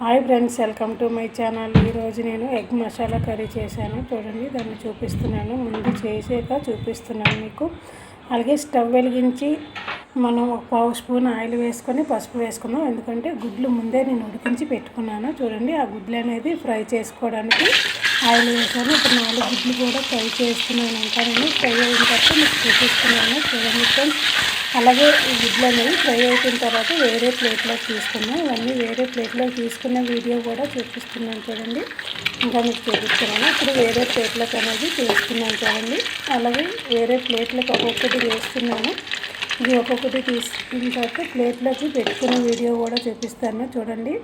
Hi friends welcome to my channel. ఈరోజు నేను egg masala curry చేశాను. చూడండి దాన్ని చూపిస్తున్నాను. ముందు చేసాక చూపిస్తున్నాను మీకు. అలాగే స్టవ్ వెలిగించి మనం ఒక పావు స్పూన్ ఆయిల్ వేసుకొని పసుపు వేసుకున్నాం ఎందుకంటే గుడ్లు ముందే నేను ఉడికించి పెట్టుకున్నాను. చూడండి ఆ గుడ్లు అనేది ఫ్రై చేసుకోవడానికి ఆయిల్ వేసాను. ఇప్పుడు నాలుగు గుడ్లు కూడా ఫ్రై చేస్తున్నాను ఇంకా నేను. ఫ్రై అయిన తర్వాత మీకు చూపిస్తున్నాను. చూడండి ఫ్రెండ్స్. అలాగే ఈ గుడ్లు అనేవి ఫ్రై అయిపోయిన తర్వాత వేరే ప్లేట్లో తీసుకున్నాం ఇవన్నీ వేరే ప్లేట్లో తీసుకున్న వీడియో కూడా చూపిస్తున్నాను చూడండి. ఇంకా మీకు చూపిస్తున్నాను. ఇప్పుడు వేరే ప్లేట్లకు అనేది తీసుకున్నాను చూడండి. అలాగే వేరే ప్లేట్లకు ఒక్కొక్కటి వేస్తున్నాను. ఇది ఒక్కొక్కటి తీసుకున్న తర్వాత ప్లేట్లోకి పెట్టుకున్న వీడియో కూడా చూపిస్తాను చూడండి.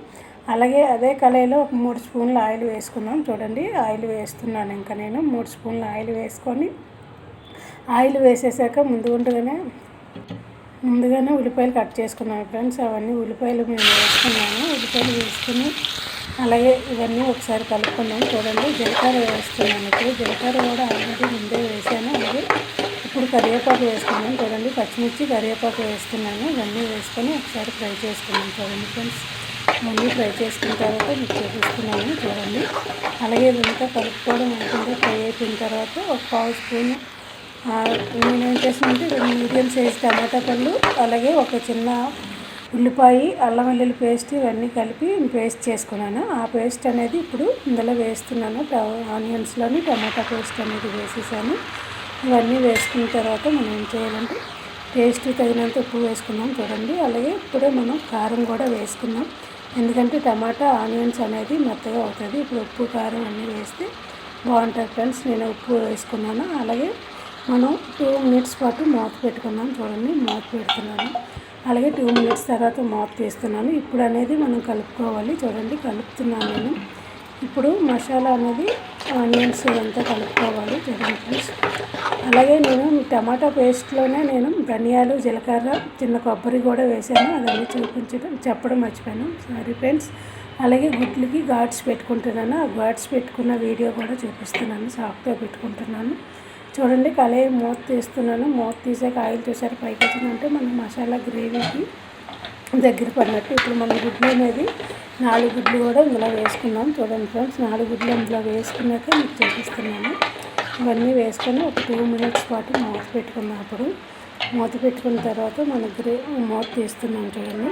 అలాగే అదే కళాయిలో ఒక మూడు స్పూన్లు ఆయిల్ వేసుకున్నాం చూడండి ఆయిల్ వేస్తున్నాను ఇంకా నేను. మూడు స్పూన్లు ఆయిల్ వేసుకొని ఆయిల్ వేసేసాక ముందు ఉండగానే ముందుగానే ఉల్లిపాయలు కట్ చేసుకున్నాను ఫ్రెండ్స్. అవన్నీ ఉల్లిపాయలు మేము వేసుకున్నాము. ఉల్లిపాయలు వేసుకుని అలాగే ఇవన్నీ ఒకసారి కలుపుకున్నాం చూడండి జీలకర్ర వేస్తున్నాను ఇప్పుడు. జీలకర్ర కూడా ఆల్రెడీ ముందే వేసాను. అలాగే ఇప్పుడు కరివేపాకు వేసుకున్నాను చూడండి పచ్చిమిర్చి కరివేపాకు వేస్తున్నాను. ఇవన్నీ వేసుకొని ఒకసారి ఫ్రై చేసుకున్నాను చూడండి ఫ్రెండ్స్. మళ్ళీ ఫ్రై చేసుకున్న తర్వాత మీకు చేసేసుకున్నాను చూడండి. అలాగే ఇదంతా కలుపుకోవడం అనుకుంటే ఫ్రై అయిపోయిన తర్వాత ఒక పావు స్పూన్ నేను ఏం చేసానంటే రెండు మీడియం సైజ్ టమాటా పళ్ళు అలాగే ఒక చిన్న ఉల్లిపాయ అల్లం వెల్లుల్లి పేస్ట్ ఇవన్నీ కలిపి పేస్ట్ చేసుకున్నాను. ఆ పేస్ట్ అనేది ఇప్పుడు ఇందులో వేస్తున్నాను. ఆనియన్స్లోని టమాటా పేస్ట్ అనేది వేసేసాను. ఇవన్నీ వేసుకున్న తర్వాత మనం ఏం చేయాలంటే టేస్ట్ తగినంత ఉప్పు వేసుకున్నాం చూడండి. అలాగే ఇప్పుడే మనం కారం కూడా వేసుకున్నాం ఎందుకంటే టమాటా ఆనియన్స్ అనేది మెత్తగా అవుతుంది. ఇప్పుడు ఉప్పు కారం అన్నీ వేస్తే బాగుంటుంది ఫ్రెండ్స్. నేను ఉప్పు వేసుకున్నాను. అలాగే మనం టూ మినిట్స్ పాటు మూత పెట్టుకున్నాం చూడండి. మూత పెడుతున్నాను. అలాగే టూ మినిట్స్ తర్వాత మూత తీస్తున్నాను. ఇప్పుడు అనేది మనం కలుపుకోవాలి. చూడండి కలుపుతున్నాను నేను. ఇప్పుడు మసాలా అనేది ఆనియన్స్ ఇవంతా కలుపుకోవాలి చూడండి ఫ్రెండ్స్ అలాగే నేను టమాటా పేస్ట్లోనే నేను ధనియాలు జీలకర్ర చిన్న కొబ్బరి కూడా వేసాను. అదన్నీ చూపించడం చెప్పడం మర్చిపోయాను. సారీ ఫ్రెండ్స్ అలాగే గుడ్లకి గాడ్స్ పెట్టుకుంటున్నాను. ఆ గాడ్స్ పెట్టుకున్న వీడియో కూడా చూపిస్తున్నాను. సాఫ్ట్గా పెట్టుకుంటున్నాను. చూడండి కళాయి మూత తీస్తున్నాను. మూత తీసాక ఆయిల్ చూసారు పైకి వచ్చిందంటే మన మసాలా గ్రేవీకి దగ్గర పడినట్టు ఇప్పుడు మన గుడ్లు అనేది నాలుగు గుడ్లు కూడా ఇందులో వేసుకున్నాం. చూడండి ఫ్రెండ్స్ నాలుగు గుడ్లు ఇందులో వేసుకున్నాక మీకు చూపిస్తున్నాను. ఇవన్నీ వేసుకొని ఒక టూ మినిట్స్ పాటు మూత పెట్టుకున్నాం అప్పుడు. మూత పెట్టుకున్న తర్వాత మన గ్రే మూత తీస్తున్నాం చూడండి.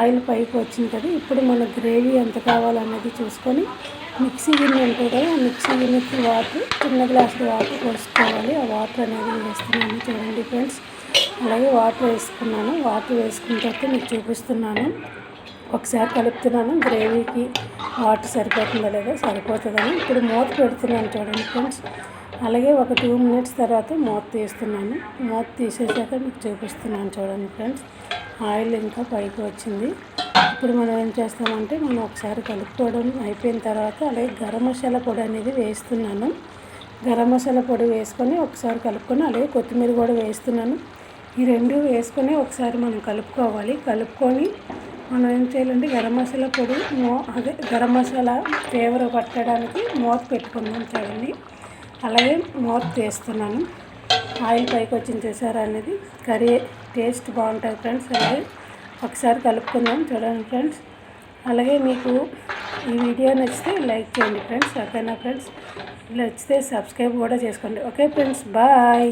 ఆయిల్ పైకి వచ్చింది కదా ఇప్పుడు మన గ్రేవీ ఎంత కావాలన్నది చూసుకొని మిక్సీ గిన్నె ఉంటుంది కదా మిక్సీ గిన్నెకి వాటర్ చిన్న గ్లాసులు వాటర్ పోసుకోవాలి. ఆ వాటర్ అనేది వేస్తున్నాము చూడండి ఫ్రెండ్స్. అలాగే వాటర్ వేసుకున్నాను. వాటర్ వేసుకున్న తర్వాత మీకు చూపిస్తున్నాను. ఒకసారి కలుపుతున్నాను. గ్రేవీకి వాటర్ సరిపోతుందా లేదా? సరిపోతుందని. ఇప్పుడు మూత పెడుతున్నాను చూడండి ఫ్రెండ్స్. అలాగే ఒక టూ మినిట్స్ తర్వాత మూత తీస్తున్నాను. మూత తీసేసాక మీకు చూపిస్తున్నాను చూడండి ఫ్రెండ్స్. ఆయిల్ ఇంకా పైకి వచ్చింది. ఇప్పుడు మనం ఏం చేస్తామంటే మనం ఒకసారి కలుపుకోవడం అయిపోయిన తర్వాత అలాగే గరం మసాలా పొడి అనేది వేస్తున్నాను. గరం మసాలా పొడి వేసుకొని ఒకసారి కలుపుకొని అలాగే కొత్తిమీర కూడా వేస్తున్నాను. ఈ రెండు వేసుకొని ఒకసారి మనం కలుపుకోవాలి. కలుపుకొని మనం ఏం చేయాలంటే గరం మసాలా పొడి మో అదే గరం మసాలా ఫ్లేవర్ పట్టడానికి మూత పెట్టుకుందాం చూడండి. అలాగే మూత తీస్తున్నాను ఆయిల్ పైకి వచ్చింది చూసారా అనేది. కర్రీ టేస్ట్ బాగుంటుంది ఫ్రెండ్స్. అలాగే ఒకసారి కలుపుకుందాం చూడండి ఫ్రెండ్స్. అలాగే మీకు ఈ వీడియో నచ్చితే లైక్ చేయండి ఫ్రెండ్స్. ఓకేనా ఫ్రెండ్స్? నచ్చితే సబ్స్క్రైబ్ కూడా చేసుకోండి. Okay friends. బాయ్.